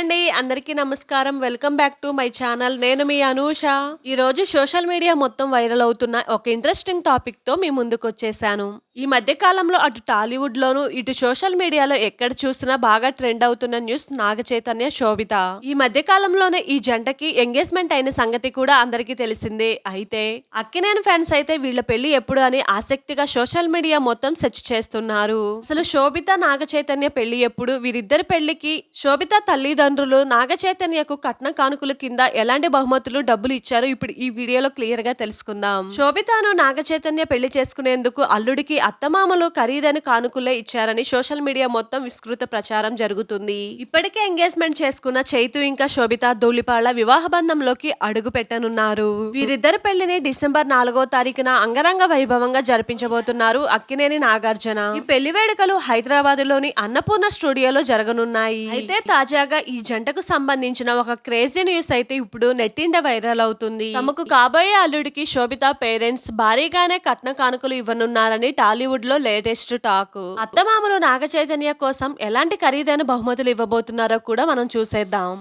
అండి. అందరికీ నమస్కారం. Welcome back to my channel. నేను మీ అనూష. ఈ రోజు సోషల్ మీడియా మొత్తం వైరల్ అవుతున్న ఒక ఇంట్రెస్టింగ్ టాపిక్తో మీ ముందుకు వచ్చేసాను. ఈ మధ్య కాలంలో అటు టాలీవుడ్ లోను ఇటు సోషల్ మీడియాలో ఎక్కడ చూసినా బాగా ట్రెండ్ అవుతున్న న్యూస్ నాగ చైతన్య శోభిత. ఈ మధ్య కాలంలోనే ఈ జంటకి ఎంగేజ్మెంట్ అయిన సంగతి కూడా అందరికీ తెలిసిందే. అయితే అక్కినేని ఫ్యాన్స్ అయితే వీళ్ళ పెళ్ళి ఎప్పుడు అని ఆసక్తిగా సోషల్ మీడియా మొత్తం సెర్చ్ చేస్తున్నారు. అసలు శోభిత నాగ చైతన్య పెళ్ళి ఎప్పుడు? వీరిద్దరి పెళ్ళికి శోభిత తల్లిదండ్రులు తల్లిదండ్రులు నాగచైతన్యకు కట్న కానుకల కింద ఎలాంటి బహుమతులు డబ్బులు ఇచ్చారో ఇప్పుడు ఈ వీడియోలో క్లియర్గా తెలుసుకుందాం. శోభితాను నాగచైతన్య పెళ్ళి చేసుకునేందుకు అల్లుడికి అత్తమామలు ఖరీదైన కానుకలే ఇచ్చారని సోషల్ మీడియా మొత్తం విస్తృత ప్రచారం జరుగుతుంది. ఇప్పటికే ఎంగేజ్మెంట్ చేసుకున్న చైతు ఇంకా శోభిత ధూళిపాళ్ళ వివాహ బంధంలోకి అడుగు పెట్టనున్నారు. వీరిద్దరి పెళ్ళిని డిసెంబర్ నాలుగో తారీఖున అంగరంగ వైభవంగా జరిపించబోతున్నారు అక్కినేని నాగార్జున. ఈ పెళ్ళి వేడుకలు హైదరాబాద్లోని అన్నపూర్ణ స్టూడియోలో జరగనున్నాయి. అయితే తాజాగా ఈ జంటకు సంబంధించిన ఒక క్రేజీ న్యూస్ అయితే ఇప్పుడు నెట్టింట వైరల్ అవుతుంది. తమకు కాబోయే అల్లుడికి శోభిత పేరెంట్స్ భారీగానే కట్న కానుకలు ఇవ్వనున్నారని టాలీవుడ్లో లేటెస్ట్ టాక్. అత్తమామలు నాగ చైతన్య కోసం ఎలాంటి ఖరీదైన బహుమతులు ఇవ్వబోతున్నారో కూడా మనం చూసేద్దాం.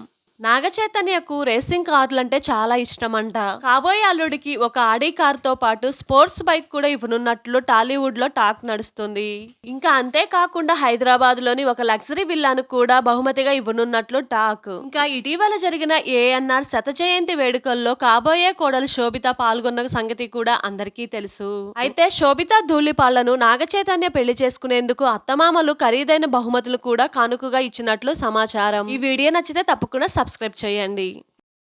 నాగచైతన్యకు రేసింగ్ కార్లు అంటే చాలా ఇష్టం అంట కాబోయే అల్లుడికి ఒక ఆడి కార్తో పాటు స్పోర్ట్స్ బైక్ కూడా ఇవ్వనున్నట్లు టాలీవుడ్లో టాక్ నడుస్తుంది. ఇంకా అంతేకాకుండా హైదరాబాద్లోని ఒక లగ్జరీ విల్లాను కూడా బహుమతిగా ఇవ్వనున్నట్లు టాక్. ఇంకా ఇటీవల జరిగిన ఏఎన్ఆర్ శత జయంతి వేడుకల్లో కాబోయే కోడలు శోభిత పాల్గొన్న సంగతి కూడా అందరికీ తెలుసు. అయితే శోభిత ధూళిపాళ్ళను నాగచైతన్య పెళ్ళి చేసుకునేందుకు అత్తమామలు ఖరీదైన బహుమతులు కూడా కానుకగా ఇచ్చినట్లు సమాచారం. ఈ వీడియో నచ్చితే తప్పకుండా సబ్స్క్రైబ్ చేయండి.